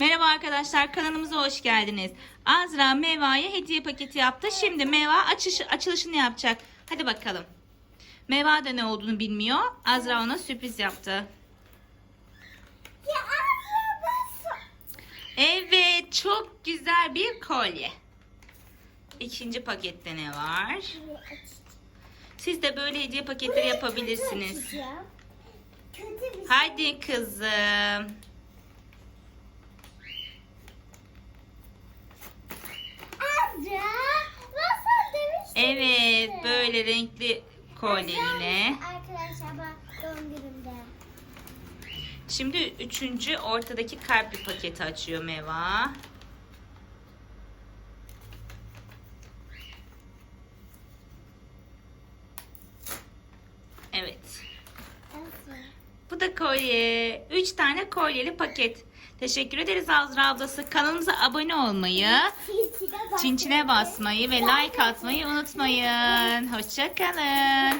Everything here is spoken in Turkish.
Merhaba arkadaşlar kanalımıza hoş geldiniz. Azra Meva'ya hediye paketi yaptı. Şimdi Meva açış, açılışını yapacak. Hadi bakalım. Meva da ne olduğunu bilmiyor. Azra ona sürpriz yaptı. Evet çok güzel bir kolye. İkinci pakette ne var? Siz de böyle hediye paketleri yapabilirsiniz. Şey. Hadi kızım. Evet böyle renkli kolye yine. Arkadaşlar bak doğum günümde. Şimdi üçüncü ortadaki kalpli paketi açıyor Meva. Evet. Bu da kolye. Üç tane kolyeli paket. Teşekkür ederiz Azra ablası. Kanalımıza abone olmayı, Çinçine basmayı ve like atmayı unutmayın. Hoşçakalın.